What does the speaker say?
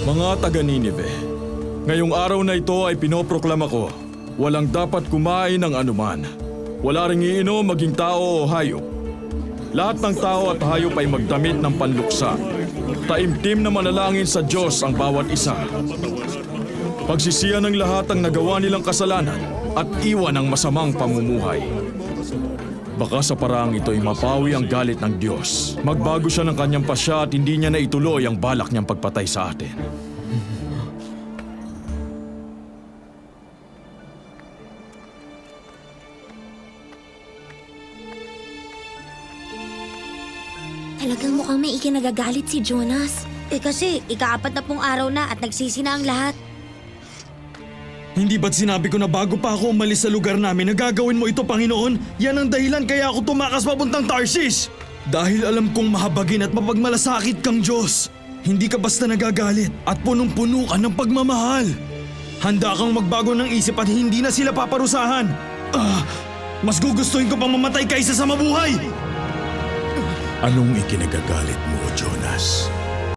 Mga taga Ninive, ngayong araw na ito ay pinoproklama ko, walang dapat kumain ng anuman. Wala ring iinom maging tao o hayop. Lahat ng tao at hayop ay magdamit ng panluksa. Taimtim na manalangin sa Diyos ang bawat isa. Pagsisiyan ng lahat ang nagawa nilang kasalanan at iwan ang masamang pamumuhay. Baka sa paraang ito ay mapawi ang galit ng Diyos. Magbago siya ng kanyang pasya at hindi niya na ituloy ang balak niyang pagpatay sa atin. Talagang mukhang may ikinagagalit si Jonas. Eh kasi, ikaapat na pong araw na at nagsisi na ang lahat. Hindi ba't sinabi ko na bago pa ako umalis sa lugar namin na gagawin mo ito, Panginoon? Yan ang dahilan kaya ako tumakas papuntang Tarsis! Dahil alam kong mahabagin at mapagmalasakit kang Diyos. Hindi ka basta nagagalit at punong-puno ka ng pagmamahal. Handa kang magbago ng isip at hindi na sila paparusahan. Ah, mas gugustuhin ko pang mamatay kaysa sa mabuhay! Anong ikinagagalit mo, Jonas?